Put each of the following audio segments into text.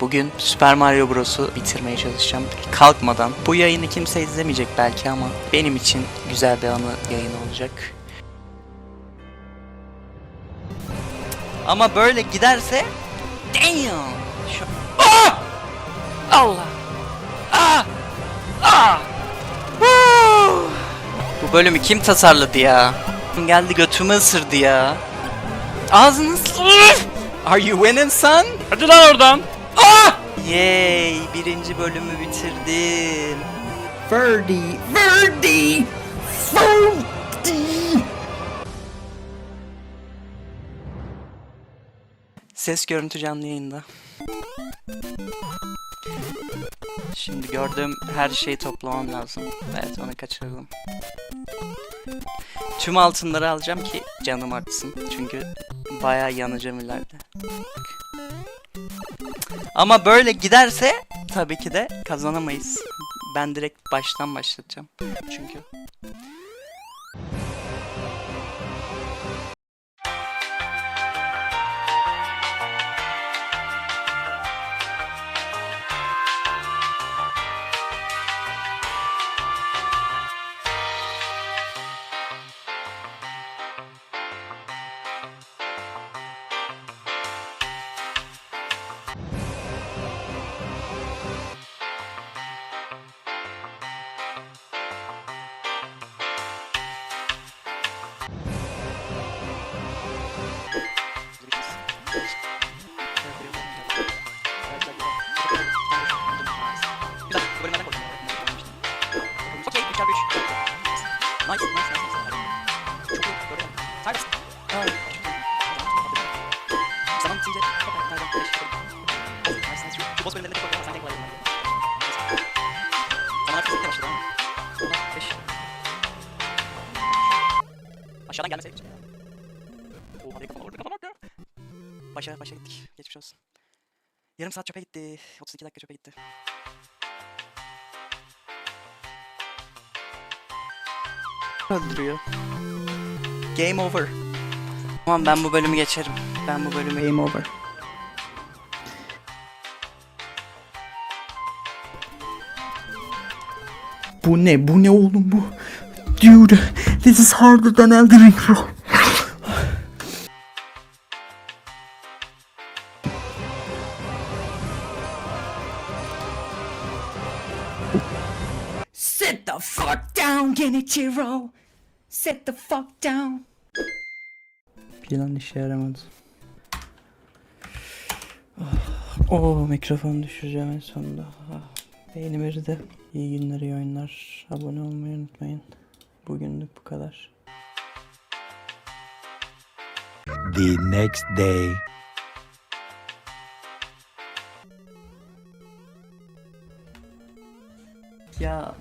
Bugün Super Mario Bros'u bitirmeye çalışacağım kalkmadan. Bu yayını kimse izlemeyecek belki ama benim için güzel bir anı yayın olacak. Ama böyle giderse damn. Şu... Ah! Allah. Ah! Ah! Woo! Bu bölümü kim tasarladı ya? Geldi götümü ısırdı ya. Ağzını. Are you winning son? Hadi lan oradan. Ah! Yay! Birinci bölümü bitirdim. Verdi! Verdi! Verdi! Ses görüntü canlı yayında. Şimdi gördüğüm her şeyi toplamam lazım. Evet onu kaçırdım. Tüm altınları alacağım ki canım artsın. Çünkü bayağı yanacağım ileride. Ama böyle giderse tabii ki de kazanamayız. Ben direkt baştan başlatacağım. Çünkü Çarpı üç. Nice, nice, nice. Çok iyi, devam. Serbest. Aa, Zaman bitince tekrar nereden beş yapalım. Nice, nice. Şu- boss bölümlerinde çok sen tek kolay bölümler. Zaman artık başladı ama. Ona beş. Aşağıdan gelmeseydik. Oha, kafalar orada kafalar ya. Başa, başa gittik. Geçmiş olsun. Yarım saat çöpe gitti. 32 dakika çöpe gitti. Öldürüyor. Game over. Tamam ben bu bölümü geçerim. Ben bu bölümü game over. Bu ne? Bu ne oğlum bu? Dude, this is harder than Elden Ring. Sit the fuck down, Genichiro. Sit the fuck down. Plan işe yaramadı. Oh, oh mikrofonu düşüreceğim en sonunda. Ah, beynim eridi. İyi günler, iyi oyunlar. Abone olmayı unutmayın. Bugünlük bu kadar. the next day. Ya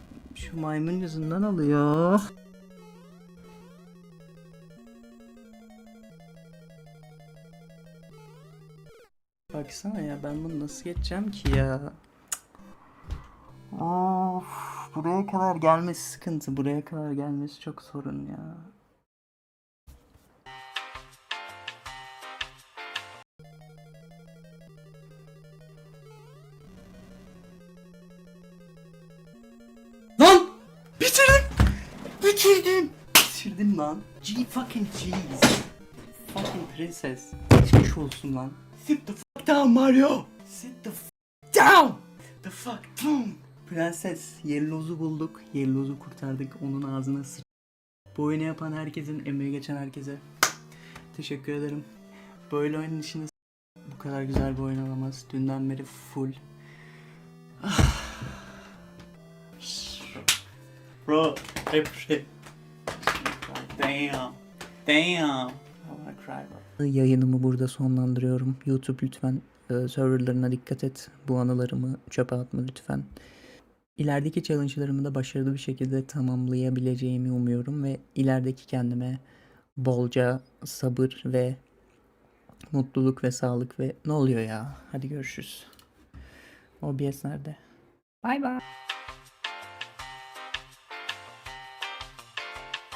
şu maymun yüzünden alıyor. Baksana ya ben bunu nasıl geçeceğim ki ya? Of buraya kadar gelmesi sıkıntı. Buraya kadar gelmesi çok sorun ya. Bitirdim! Bitirdim lan. G fucking cheese. Fucking princess. Geçmiş olsun lan. Sit the fuck down Mario. Sit the fuck down. The fuck down. Prenses Yellows'u bulduk. Yellows'u kurtardık. Onun ağzına sıç. Bu oyunu yapan herkesin, emeği geçen herkese teşekkür ederim. Böyle oyunun içinde bu kadar güzel bir oyun olamaz. Dünden beri full. Bro, I appreciate Damn. Damn. I wanna cry bro. Yayınımı burada sonlandırıyorum. YouTube lütfen e, serverlarına dikkat et. Bu anılarımı çöpe atma lütfen. İlerideki challenge'larımı da başarılı bir şekilde tamamlayabileceğimi umuyorum ve ilerideki kendime bolca sabır ve mutluluk ve sağlık ve ne oluyor ya? Hadi görüşürüz. OBS nerede? Bye bye.